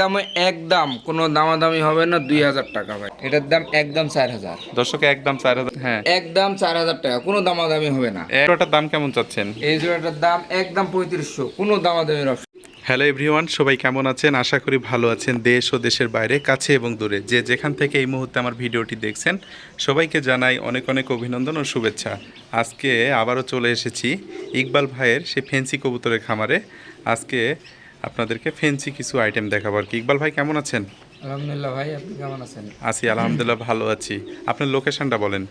দাম একদম কোনো দামাদামি হবে না দুই হাজার টাকা ভাই। এটার দাম একদম চার হাজার। দর্শক একদম চার হাজার। হ্যাঁ একদম চার হাজার টাকা কোনো দামাদামি হবে না। এটার দাম কেমন চাচ্ছেন? এই জোড়াটার দাম একদম পঁয়ত্রিশশো কোনো দামাদামির অপশন হ্যালো এভরিওয়ান সবাই কেমন আছেন? আশা করি ভালো আছেন দেশ ও দেশের বাইরে কাছে এবং দূরে। যে যেখান থেকে এই মুহূর্তে আমার ভিডিওটি দেখছেন সবাইকে জানাই অনেক অনেক অভিনন্দন ও শুভেচ্ছা। আজকে আবারও চলে এসেছি ইকবাল ভাইয়ের সেই ফেন্সি কবুতরের খামারে। আজকে আপনাদেরকে ফেন্সি কিছু আইটেম দেখাবো আর কি। ইকবাল ভাই কেমন আছেন? আলহামদুলিল্লাহ ভাই আপনি কেমন আছেন? আছি আলহামদুলিল্লাহ ভালো আছি। আপনার লোকেশনটা বলেন।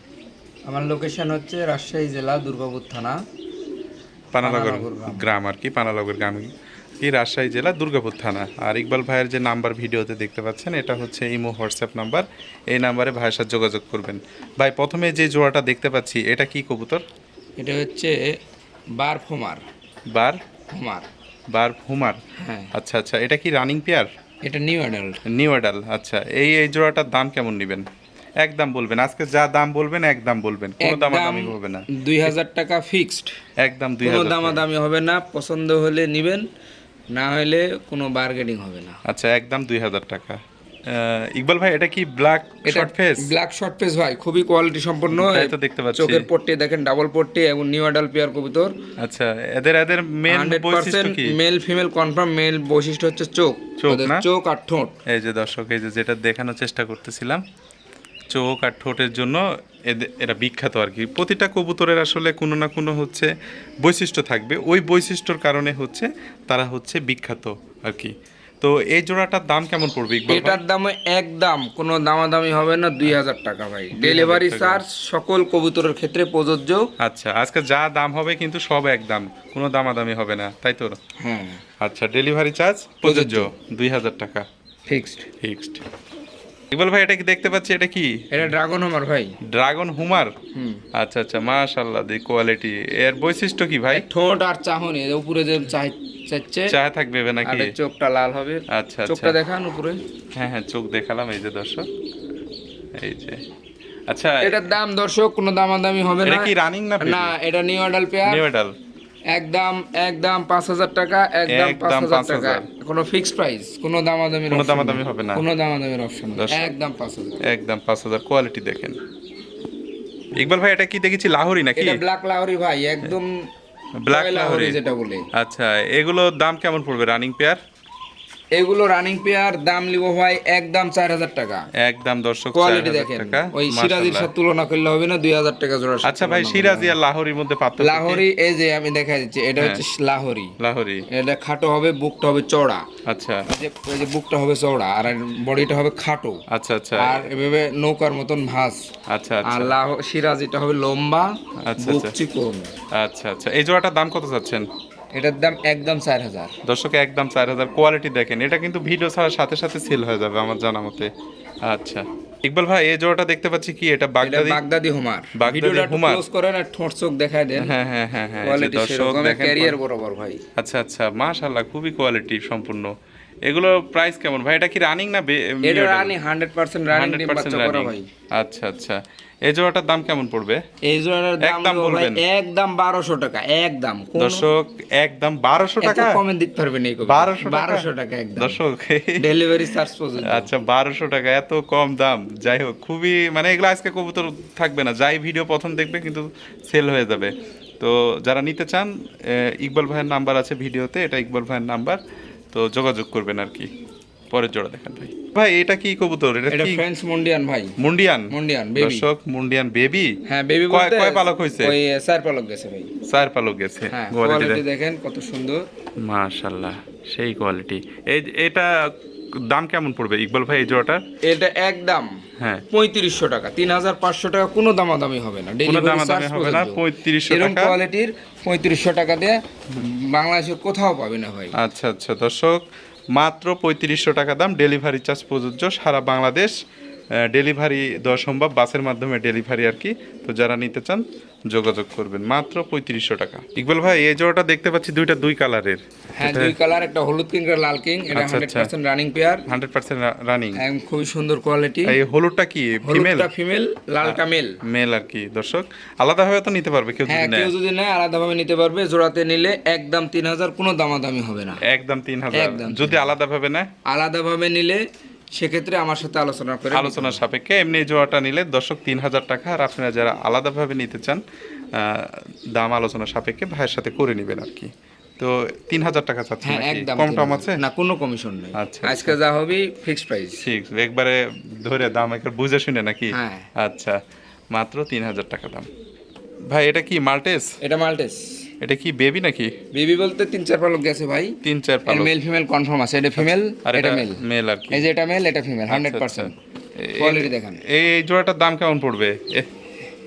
আমার লোকেশন হচ্ছে রাজশাহী জেলা দুর্গাপুর থানা। পানানগর পানানগর গ্রাম। গ্রাম আর কি পানানগর গ্রাম। কি রাজশাহী জেলা দুর্গাপুর থানা। আর ইকবাল ভাইয়ের যে নাম্বার ভিডিওতে দেখতে পাচ্ছেন এটা হচ্ছে ইমো হোয়াটসঅ্যাপ নাম্বার। এই নাম্বারে ভাইয়ের সাথে যোগাযোগ করবেন। ভাই প্রথমে যে জোড়াটা দেখতে পাচ্ছি এটা কি কবুতর? এটা হচ্ছে বার ফোমার। বার? ফোমার। বার হুমার? হ্যাঁ। আচ্ছা আচ্ছা এটা কি রানিং পেয়ার? এটা নিউ অ্যাডাল্ট। নিউ অ্যাডাল আচ্ছা এই এই জোড়াটার দাম কেমন নেবেন? একদম বলবেন আজকে যা দাম বলবেন একদম বলবেন কোনো দামাদামি হবে না। দুই হাজার টাকা ফিক্সড একদম দুই কোনো। দামাদামি হবে না পছন্দ হলে নিবেন না হলে কোনো বার্গেনিং হবে না। আচ্ছা একদম দুই হাজার টাকা। ইকবাল ভাই এটা কি black short face black short face ভাই খুবই কোয়ালিটি সম্পন্ন। তাই তো দেখতে পাচ্ছি। চোখের পট্টি দেখেন ডাবল পট্টি এবং নিউ অ্যাডাল্ট পেয়ার কবুতর। আচ্ছা এদের এদের হান্ড্রেড বৈশিষ্ট্য কি? মেল ফিমেল কনফার্ম মেল বৈশিষ্ট্য হচ্ছে চোখ। ওদের চোখ আর ঠোঁট। এই যে দর্শক এই যে যেটা দেখানোর চেষ্টা করতেছিলাম চোখ আর ঠোঁটের জন্য এরা বিখ্যাত আর কি। প্রতিটা কবুতরের আসলে কোনো না কোনো হচ্ছে বৈশিষ্ট্য থাকবে। ওই বৈশিষ্ট্যর কারণে হচ্ছে তারা হচ্ছে বিখ্যাত আর কি। তো এই জোড়াটার দাম কেমন পড়বে? এটার দাম একদম কোনো দামাদামি হবে না দুই হাজার টাকা ভাই। ডেলিভারি চার্জ সকল কবুতরের ক্ষেত্রে প্রযোজ্য। আচ্ছা আজকে যা দাম হবে কিন্তু সব একদম কোনো দামাদামি হবে না তাই তো? হ্যাঁ আচ্ছা ডেলিভারি চার্জ প্রযোজ্য দুই হাজার টাকা। ফিক্সড ফিক্সড ইকবাল ভাই এটা কি দেখতে পাচ্ছি এটা কি? এটা ড্রাগন আমার ভাই। ড্রাগন হুমার হুম। আচ্ছা আচ্ছা মাশাল্লাহ দি কোয়ালিটি এর বৈশিষ্ট্য কি ভাই? ঠোঁট আর চাহনি উপরে যে চাই- চাচ্ছে। চা থাকবে নাকি? আর চোখটা লাল হবে। আচ্ছা চোখটা আচ্ছা দেখান উপরে। হ্যাঁ হ্যাঁ চোখ দেখালাম এই যে দর্শক। এই যে। আচ্ছা। এটার দাম দর্শক কোনো দামাদামি হবে এটা কি রানিং না না এটা নিউ অ্যাডাল পেয়ার নিউ এডাল একদম একদম পাঁচ হাজার টাকা একদম একদম পাঁচ হাজার 5,000 টাকা কোনো ফিক্সড প্রাইস কোনো দামাদামির কোনো দামাদামি হবে না। কোনো দামাদামির অপশন একদম পাঁচ হাজার। একদম পাঁচ হাজার। কোয়ালিটি দেখেন। ইকবাল ভাই এটা কি দেখেছি? লাহোরি নাকি? এটা ব্ল্যাক লাহরি ভাই একদম ব্ল্যাক লাহোরি যেটা বলে। আচ্ছা এগুলোর দাম কেমন পড়বে রানিং পেয়ার? এগুলো রানিং পেয়ার দাম লিব ভাই একদম চার হাজার টাকা। একদম দর্শক কোয়ালিটি দেখেন ওই সিরাজির সাথে তুলনা করলে হবে না দুই হাজার টাকা জোড়া আচ্ছা ভাই সিরাজি আর লাহোরির মধ্যে পার্থক্য কি? লাহরি এই যে আমি দেখা দিচ্ছি এটা হ্যাঁ। হচ্ছে লাহরি। লাহোরি। এটা খাটো হবে বুকটা হবে চওড়া। আচ্ছা। এই যে বুকটা হবে চওড়া আর বডিটা হবে খাটো। আচ্ছা আচ্ছা। আর এভাবে নৌকার মতন ভাস আচ্ছা আর আচ্ছা লাহ সিরাজিটা হবে লম্বা আচ্ছা, বুক আচ্ছা। চিকন। আচ্ছা আচ্ছা। এই জোড়াটার দাম কত চাচ্ছেন? এটার দাম একদম চার হাজার। দর্শক একদম চার হাজার। কোয়ালিটি দেখেন এটা কিন্তু ভিডিও ছাড়ার সাথে সাথে সেল হয়ে যাবে আমার জানা মতে। আচ্ছা। ইকবাল ভাই এই জোড়াটা দেখতে পাচ্ছি কি? এটা Baghdadi Baghdadi homer. Baghdadi homer. Close করেন আর ঠোঁট চোখ দেখায় দেন। হ্যাঁ হ্যাঁ হ্যাঁ হ্যাঁ কোয়ালিটি সেরকম ক্যারিয়ার বরাবর ভাই। আচ্ছা আচ্ছা মাশাআল্লাহ খুবই কোয়ালিটি সম্পূর্ণ। এগুলো প্রাইস কেমন? ভাই এটা কি রানিং না এটা? রানি হান্ড্রেড রানিং 100% ডিম বাচ্চা করা ভাই। আচ্ছা আচ্ছা। এই জোড়াটার দাম কেমন পড়বে? এই জোড়ার দাম বলবেন। একদম বারোশো টাকা একদম। দর্শক একদম বারোশো এত টাকা? কমে দিতে পারবেন এই 1200 টাকা? একদম। দর্শক ডেলিভারি চার্জ পর্যন্ত। আচ্ছা বারোশো টাকা এত কম দাম। যাই হোক খুবই মানে এগুলো আজকে কবুতর থাকবে না। যাই ভিডিও প্রথম দেখবে কিন্তু সেল হয়ে যাবে। তো যারা নিতে চান ইকবাল ভাইয়ের নাম্বার আছে ভিডিওতে এটা ইকবাল ভাইয়ের নাম্বার তো যোগাযোগ করবেন আর কি। পরের জোড়া দেখেন ভাই। ভাই এটা কি কবুতর? এটা এটা কি ফ্রেন্স মন্ডিয়ান ভাই। মুন্ডিয়ান মুন্ডিয়ান বেবি দর্শক মুন্ডিয়ান বেবি হ্যাঁ বেবি কয়- কয় পালক হয়েছে? ওই চার পালক গেছে ভাই। চার পালক গেছে। হ্যাঁ কোয়ালিটি কোয়ালিটি দেখেন কত সুন্দর। মাশাল্লাহ সেই কোয়ালিটি এই এটা দাম কেমন পড়বে? ইকবাল ভাই এই জোড়াটার? এটা একদম হ্যাঁ। পঁয়ত্রিশশো টাকা তিন হাজার পাঁচশো টাকা কোনো দামাদামি হবে না। কোনো দামাদামি হবে না পঁয়ত্রিশশো টাকা। কোয়ালিটির পঁয়ত্রিশশো টাকা দিয়ে বাংলাদেশে কোথাও পাবে না ভাই। আচ্ছা আচ্ছা দর্শক মাত্র পঁয়ত্রিশশো টাকা দাম ডেলিভারি চার্জ প্রযোজ্য সারা বাংলাদেশ। ডেলিভারি দেওয়া সম্ভব বাসের মাধ্যমে ডেলিভারি আর কি। তো যারা নিতে চান যোগাযোগ করবেন। মাত্র পঁয়ত্রিশশো টাকা। ইকবাল ভাই এই জোড়াটা দেখতে পাচ্ছি দুইটা দুই কালারের। হ্যাঁ দুই কালার একটা হলুদ কিং একটা লাল কিং। এটা আচ্ছা, হান্ড্রেড আচ্ছা। Percent running pair hundred percent running একদম খুবই সুন্দর কোয়ালিটি এই হলুদটা কি? ফিমেল হলুদটা ফিমেল লালটা মেল মেল আর কি দর্শক। আলাদাভাবে তো নিতে পারবে কেউ হ্যাঁ যদি নেয়। কেউ যদি নেয় আলাদাভাবে নিতে পারবে। জোড়াতে নিলে একদম তিন হাজার কোনো দামাদামি হবে না। একদম তিন হাজার। একদম। যদি আলাদাভাবে নেয়? আলাদাভাবে নিলে সেক্ষেত্রে আমার সাথে আলোচনা করে আলোচনার সাপেক্ষে এমনি জোড়াটা নিলে দর্শক তিন হাজার টাকা আর আপনারা যারা আলাদাভাবে নিতে চান দাম আলোচনার সাপেক্ষে ভাইয়ের সাথে করে নেবেন আর কি। তো তিন হাজার টাকা চাচ্ছেন হ্যাঁ একদম কম টম আছে? না কোনো কমিশন নেই। আচ্ছা, আজকে যা হবে ফিক্সড প্রাইস ঠিক একবারে ধরে দাম একবার বুঝে শুনে নাকি? হ্যাঁ। আচ্ছা মাত্র তিন হাজার টাকা দাম। ভাই এটা কি মাল্টেস? এটা মাল্টেস। এটা কি বেবি নাকি? বেবি বলতে তিন চার পালক গেছে ভাই। তিন চার পালক। মেল ফিমেল কনফার্ম আছে। এটা ফিমেল আর এটা মেল মেল আর কি। এই যে এটা মেল এটা ফিমেল হান্ড্রেড আচ্ছা, পার্সেন্ট এ- কোয়ালিটি দেখান। এই এই জোড়াটার দাম কেমন পড়বে?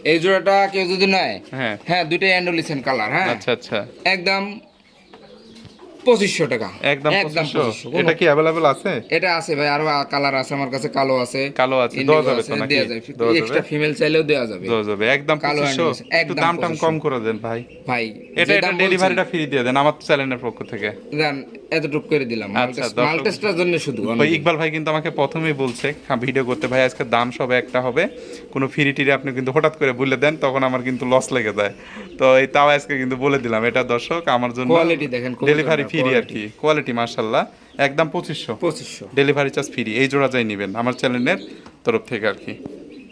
এই জোড়াটা কেউ যদি নেয় হ্যাঁ। হ্যাঁ দুইটাই অ্যান্ডোলিসেন কালার হ্যাঁ। আচ্ছা আচ্ছা। একদম পঁচিশশো টাকা। একদম পঁচিশশো। এটা কি অ্যাভেলেবেল আছে? এটা আছে ভাই আরও কালার আছে আমার কাছে কালো আছে। কালো আছে দেওয়া যাবে তো নাকি? এক্সট্রা ফিমেল চাইলেও দেওয়া যাবে। দেওয়া যাবে একদম কালো একটু দাম টাম কম করে দেন ভাই। ভাই এটা এটা ডেলিভারিটা ফ্রি দিয়ে দেন আমার চ্যানেলের পক্ষ থেকে। দেন এতটুকু করে দিলাম। আচ্ছা, জন্য শুধু ভাই ইকবাল ভাই কিন্তু আমাকে প্রথমেই বলছে ভিডিও করতে ভাই আজকে দাম সব একটা হবে। কোনো ফ্রি টিরি আপনি কিন্তু হঠাৎ করে বলে দেন তখন আমার কিন্তু লস লেগে যায়। তো এই তাও আজকে কিন্তু বলে দিলাম। এটা দর্শক আমার জন্য কোয়ালিটি দেখেন ডেলিভারি ফ্রি আর কি কোয়ালিটি মার্শাল্লাহ একদম পঁচিশশো। পঁচিশশো। ডেলিভারি চার্জ ফ্রি এই জোড়া যাই নেবেন আমার চ্যানেলের তরফ থেকে আর কি।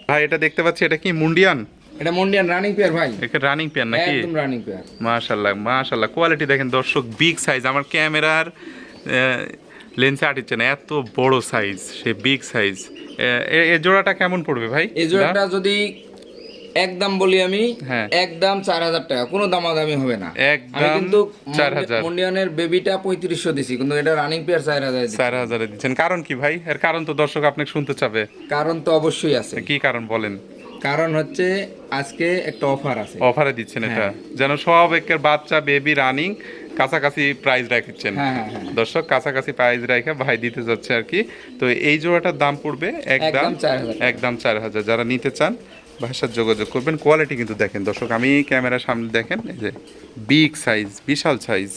ভাই এটা দেখতে পাচ্ছি এটা কি মুন্ডিয়ান? এটা মন্ডিয়ান রানিং পেয়ার ভাই। একে রানিং পেয়ার নাকি? একদম রানিং পেয়ার মাশাল্লাহ কোয়ালিটি দেখেন দর্শক বিগ সাইজ আমার ক্যামেরার লেন্সে আটিচ্ছে না এত বড় সাইজ সে বিগ সাইজ এই জোড়াটা কেমন পড়বে ভাই? এই জোড়াটা যদি একদম বলি আমি হ্যাঁ। একদম চার হাজার টাকা। কোনো দামাদামি হবে না। আমি কিন্তু 4,000 মন্ডিয়ানের বেবিটা পঁয়ত্রিশশো দিছি কিন্তু এটা রানিং পেয়ার চার হাজার চার হাজারে দিচ্ছেন। কারণ কি ভাই? এর কারণ তো দর্শক আপনাকে শুনতে চাবে। কারণ তো অবশ্যই আছে। কি কারণ বলেন? কারণ হচ্ছে আজকে একটা অফার আছে। অফারে দিচ্ছেন এটা। হ্যাঁ। যেন সব একের বাচ্চা বেবি রানিং কাছাকাছি প্রাইস রাখছেন। হ্যাঁ দর্শক কাছাকাছি প্রাইস রেখে ভাই দিতে যাচ্ছে আর কি। তো এই জোড়াটার দাম পড়বে একদম একদম 4,000 একদম চার হাজার। যারা নিতে চান সাথে যোগাযোগ করবেন কোয়ালিটি কিন্তু দেখেন। দর্শক, আমি ক্যামেরা সামনে দেখেন, এই যে বিগ সাইজ বিশাল সাইজ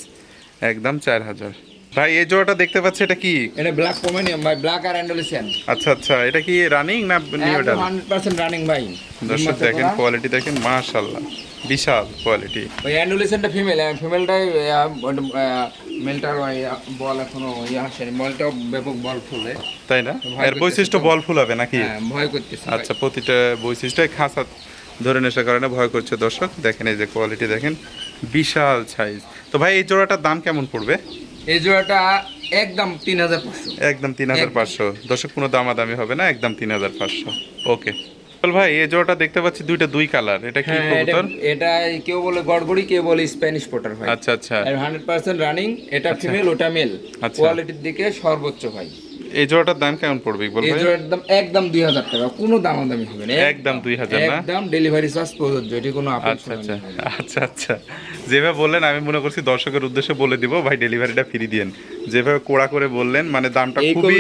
একদম চার হাজার। ভাই এই জোড়াটা দেখতে পাচ্ছি এটা কি? এটা ব্ল্যাক পোমেনিয়াম ভাই ব্ল্যাক আর অ্যান্ডোলিসিয়ান আচ্ছা আচ্ছা এটা কি রানিং না নিউ ডাল হান্ড্রেড পার্সেন্ট রানিং ভাই। দর্শক দেখেন কোয়ালিটি দেখেন মাশাল্লাহ বিশাল কোয়ালিটি ওই অ্যান্ডোলিসিয়ানটা ফিমেল ফিমেলটাই মেলটার বল এখনও ইয়ে আসেনি বলটাও ব্যাপক বল ফুলে। তাই না? এর বৈশিষ্ট্য বল ফুল হবে নাকি? হ্যাঁ ভয় করতেছে আচ্ছা প্রতিটা বৈশিষ্ট্যই খাঁচা ধরে নেশার কারণে ভয় করছে দর্শক। দেখেন এই যে কোয়ালিটি দেখেন বিশাল সাইজ তো ভাই এই জোড়াটার দাম কেমন পড়বে? এই জোড়াটা একদম তিন হাজার পাঁচশো। একদম তিন হাজার পাঁচশো। দর্শক কোনো দামাদামি হবে না একদম তিন হাজার পাঁচশো। ওকে। চল ভাই এই জোড়াটা দেখতে পাচ্ছি দুইটা দুই কালার। এটা কি হ্যাঁ এটা কবুতর? এটা কেউ বলে গড়গড়ি কেউ বলে স্প্যানিশ পোটার ভাই। আচ্ছা আচ্ছা। হান্ড্রেড পার্সেন্ট রানিং এটা ফিমেল ওটা মেল আচ্ছা। কোয়ালিটির দিকে সর্বোচ্চ ভাই। এই জোড়াটার দাম কেমন পড়বে বল এই ভাই? জোড়ার দাম একদম দুই হাজার টাকা। কোনো দামাদামি হবে না একদম। দুই হাজার না? একদম ডেলিভারি চার্জ প্রযোজ্য এটি কোনো আচ্ছা আচ্ছা আচ্ছা আচ্ছা। যেভাবে বললেন আমি মনে করছি দর্শকের উদ্দেশ্যে বলে দিব ভাই ডেলিভারিটা ফ্রি দিয়েন যেভাবে কোড়া করে বললেন মানে দামটা খুবই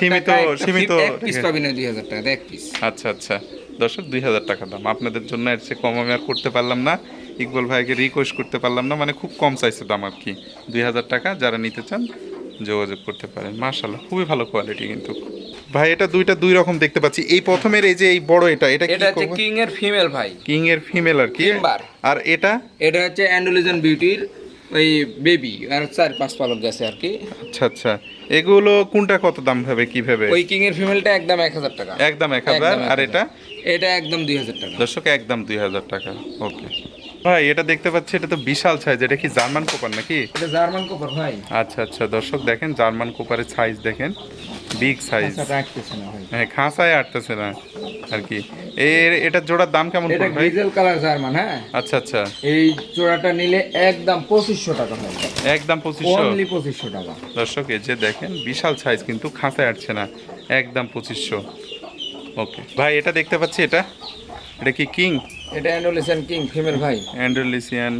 সীমিত সীমিত এক পিস পাবি না দুই হাজার টাকা এক পিস আচ্ছা আচ্ছা। দর্শক দুই হাজার টাকা দাম। আপনাদের জন্য এর চেয়ে কম আমি আর করতে পারলাম না। ইকবাল ভাইকে রিকোয়েস্ট করতে পারলাম না মানে খুব কম চাইছে দাম আর কি। দুই হাজার টাকা যারা নিতে চান যোগাযোগ করতে পারেন। মার্শাল্লাহ খুবই ভালো কোয়ালিটি কিন্তু। ভাই এটা দুইটা দুই রকম দেখতে পাচ্ছি। এই প্রথমের এই যে এই বড় এটা এটা এটা হচ্ছে কিং এর ফিমেল ভাই। কিং এর ফিমেল আর কি। আর এটা? এটা হচ্ছে অ্যান্ডোলিজন বিউটির ওই বেবি আর চার পাঁচ পালক গেছে আর কি। আচ্ছা আচ্ছা। এগুলো কোনটা কত দাম হবে কীভাবে ওই কিং এর ফিমেলটা একদম এক হাজার টাকা। একদম এক হাজার। একদম এক আর এটা? এটা একদম দুই হাজার টাকা। দর্শক একদম দুই হাজার টাকা। ওকে। ভাই এটা দেখতে পাচ্ছি এটা তো বিশাল সাইজ এটা কি জার্মান কোপার নাকি? এটা জার্মান কোপার ভাই। আচ্ছা আচ্ছা দর্শক দেখেন জার্মান কোপারের সাইজ দেখেন বিগ সাইজ হ্যাঁ খাঁচায় আটতেছে না আর কি। এর এটার জোড়ার দাম কেমন এটা গ্রিজেল কালার জার্মান হ্যাঁ? আচ্ছা আচ্ছা। এই জোড়াটা নিলে একদম পঁচিশশো টাকা হয় একদম পঁচিশশো। অনলি পঁচিশশো টাকা। দর্শক এই যে দেখেন বিশাল সাইজ কিন্তু খাঁচায় আটছে না। একদম পঁচিশশো। ওকে ভাই এটা দেখতে পাচ্ছি এটা? এটা কি কিং? এটা অ্যান্ডোলিশন কিং ফিমেল ভাই। অ্যান্ডোলিসিয়ান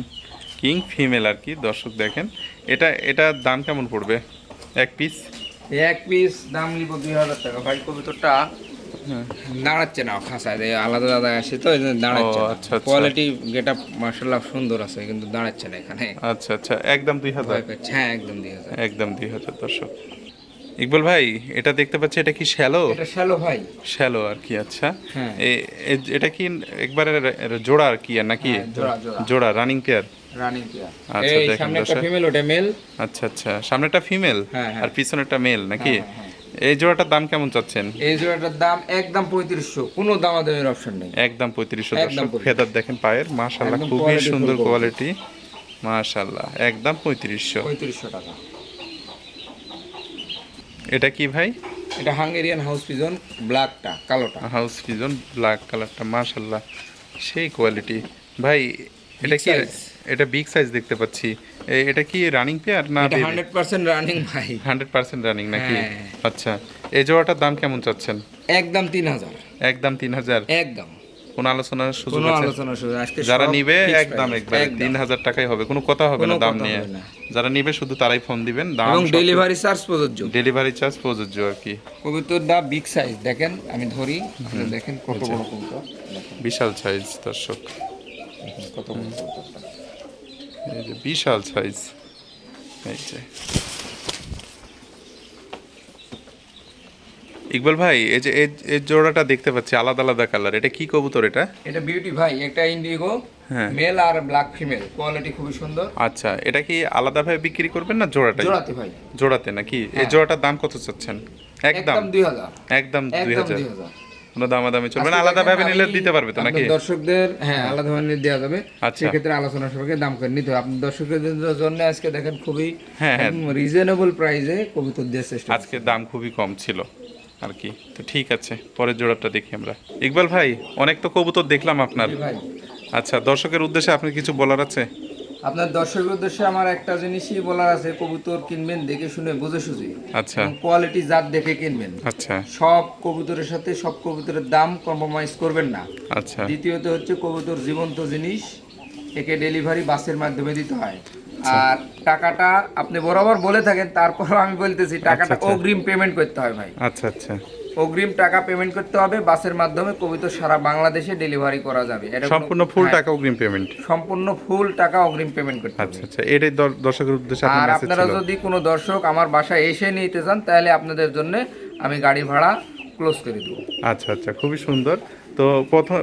কিং ফিমেল আর কি দর্শক দেখেন। এটা এটার দাম কেমন পড়বে? এক পিস এক পিস দাম নিব দুই হাজার টাকা। ভাই কবিতরটা দাঁড়াচ্ছে না খাঁচায় আলাদা আলাদা আসে তো দাঁড়াচ্ছে আচ্ছা। কোয়ালিটি গেটা মার্শাল্লাহ সুন্দর আছে কিন্তু দাঁড়াচ্ছে না এখানে। আচ্ছা আচ্ছা একদম দুই হাজার? হ্যাঁ একদম দুই হাজার। একদম দুই হাজার দর্শক। ইকবাল ভাই এটা দেখতে পাচ্ছি এটা কি শ্যালো? এটা শ্যালো ভাই। শ্যালো আর কি আচ্ছা। হ্যাঁ। এটা কি একবারে জোড়া আর কি আর নাকি? হ্যাঁ, জোড়া, রানিং পেয়ার রানিং পেয়ার আচ্ছা, দেখেন সামনে একটা ফিমেল ওটা মেল আচ্ছা আচ্ছা সামনেটা ফিমেল হ্যাঁ। আর পিছনেরটা মেল নাকি? এই জোড়াটার দাম কেমন চাচ্ছেন? এই জোড়াটার দাম একদম পঁয়ত্রিশশো। কোনো দামাদামির অপশন নেই। একদম পঁয়ত্রিশশো ফেদার দেখেন পায়ের মাশাল্লাহ খুবই সুন্দর কোয়ালিটি মাশাল্লাহ একদম পঁয়ত্রিশশো। পঁয়ত্রিশশো টাকা। এটা কি ভাই? এটা হাঙ্গেরিয়ান হাউস পিজন ব্ল্যাকটা কালোটা। হাউস পিজন ব্ল্যাক কালারটা মাশাল্লাহ সেই কোয়ালিটি ভাই এটা কি এটা বিগ সাইজ দেখতে পাচ্ছি। এটা কি রানিং পেয়ার না এটা হান্ড্রেড পার্সেন্ট রানিং ভাই। হান্ড্রেড পার্সেন্ট রানিং নাকি? হ্যাঁ। আচ্ছা এই জোড়াটার দাম কেমন চাচ্ছেন? একদম তিন হাজার। একদম তিন হাজার। একদম। কোন আলোচনার সুযোগ আছে? আলোচনা শুধু আজকে যারা নিবে একদম একবার তিন হাজার টাকাই হবে কোনো কথা হবে না দাম নিয়ে। যারা নিবে শুধু তারাই ফোন দিবেন দাম এবং ডেলিভারি চার্জ প্রযোজ্য। ডেলিভারি চার্জ প্রযোজ্য আর কি। কবিতরটা বিগ সাইজ দেখেন আমি ধরি দেখেন কত আচ্ছা। বড় কবুতর। বিশাল সাইজ দর্শক। কত বড় কবুতরটা। এই যে বিশাল সাইজ এই যে। ইকবাল ভাই এই যে এই- জোড়াটা দেখতে পাচ্ছি আলাদা আলাদা কালার এটা কি কবুতর এটা? এটা বিউটি ভাই একটা ইন্ডিগো হ্যাঁ। মেল আর ব্ল্যাক ফিমেল কোয়ালিটি খুবই সুন্দর। আচ্ছা এটা কি আলাদা আলাদাভাবে বিক্রি করবেন না জোড়াটাই? জোড়াতে ভাই। জোড়াতে নাকি? এই হ্যাঁ। জোড়াটার দাম কত চাচ্ছেন? একদম। দুই হাজার। একদম দুই একদম হাজার। দুই হাজার। কোনো দামাদামি চলবে না আলাদাভাবে নিলে দিতে পারবে তো নাকি? দর্শকদের হ্যাঁ আলাদা ভাবে দেওয়া যাবে। আচ্ছা। সেক্ষেত্রে আলোচনা সবাইকে দাম করে নিতে হবে। আপনি দর্শকদের জন্য আজকে দেখেন খুবই হ্যাঁ, হ্যাঁ। রিজনেবল প্রাইসে কবুতর দেওয়ার চেষ্টা আজকে দাম খুবই কম ছিল। আর কি। তো ঠিক আছে পরের জোড়াটা দেখি আমরা। ইকবাল ভাই অনেক তো কবুতর দেখলাম আপনার। আচ্ছা দর্শকের উদ্দেশ্যে আপনার কিছু বলার আছে? আপনার দর্শকের উদ্দেশ্যে আমার একটা জিনিসই বলার আছে কবুতর কিনবেন দেখে শুনে বুঝে সুঝে। আচ্ছা। কোয়ালিটি জাত দেখে কিনবেন। আচ্ছা। সব কবুতরের সাথে সব কবুতরের দাম কম্প্রোমাইজ করবেন না। আচ্ছা। দ্বিতীয়ত হচ্ছে কবুতর জীবন্ত জিনিস একে ডেলিভারি বাসের মাধ্যমে দিতে হয়। আর টাকাটা আপনি বরাবর বলে থাকেন তারপর আমি বলতেছি টাকাটা আচ্ছা। অগ্রিম পেমেন্ট করতে হয় ভাই। আচ্ছা আচ্ছা। অগ্রিম টাকা পেমেন্ট করতে হবে বাসের মাধ্যমে কবুতর সারা বাংলাদেশে ডেলিভারি করা যাবে। এটা সম্পূর্ণ ফুল হ্যাঁ, টাকা অগ্রিম পেমেন্ট সম্পূর্ণ ফুল টাকা অগ্রিম পেমেন্ট করতে হবে। আচ্ছা আচ্ছা। এটাই দর- দর্শকের উদ্দেশ্যে আর আপনারা যদি কোনো দর্শক আমার বাসায় এসে নিতে চান তাহলে আপনাদের জন্য আমি গাড়ি ভাড়া ক্লোজ করে দেবো। আচ্ছা আচ্ছা খুবই সুন্দর। তো প্রথম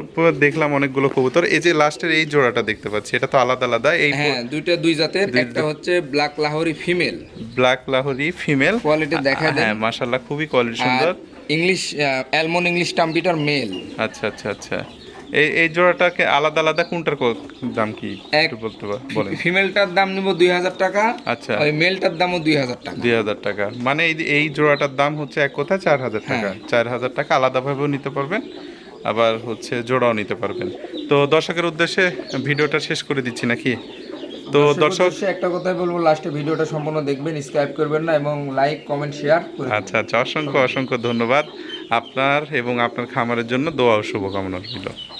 দেখলাম অনেকগুলো কবুতর। এই যে লাস্টের এই জোড়াটা দেখতে পাচ্ছি এটা তো আলাদা আলাদা। এই হ্যাঁ দুইটা দুই জাতের একটা হচ্ছে black Lahori female black Lahori female quality দেখা দেন। হ্যাঁ মাশাআল্লাহ খুবই কোয়ালিটি সুন্দর। English almond English trumpeter male আচ্ছা আচ্ছা আচ্ছা। এই এই জোড়াটাকে আলাদা আলাদা কোনটার দাম কি? এক- একটু বলতে বলেন। ফিমেলটার দাম নিব দুই হাজার টাকা আচ্ছা। ওই মেলটার দামও দুই হাজার টাকা। দুই হাজার টাকা। মানে এই এই জোড়াটার দাম হচ্ছে এক কথা চার হাজার টাকা। হ্যাঁ। চার হাজার টাকা আলাদাভাবেও নিতে পারবেন আবার হচ্ছে জোড়াও নিতে পারবেন। তো দর্শকের উদ্দেশ্যে ভিডিওটা শেষ করে দিচ্ছি নাকি? তো দর্শক একটা কথাই বলব লাস্টে ভিডিওটা সম্পূর্ণ দেখবেন স্ক্রাইব করবেন না এবং লাইক কমেন্ট শেয়ার আচ্ছা আচ্ছা অসংখ্য অসংখ্য ধন্যবাদ আপনার এবং আপনার খামারের জন্য দোয়া ও শুভকামনা রইল।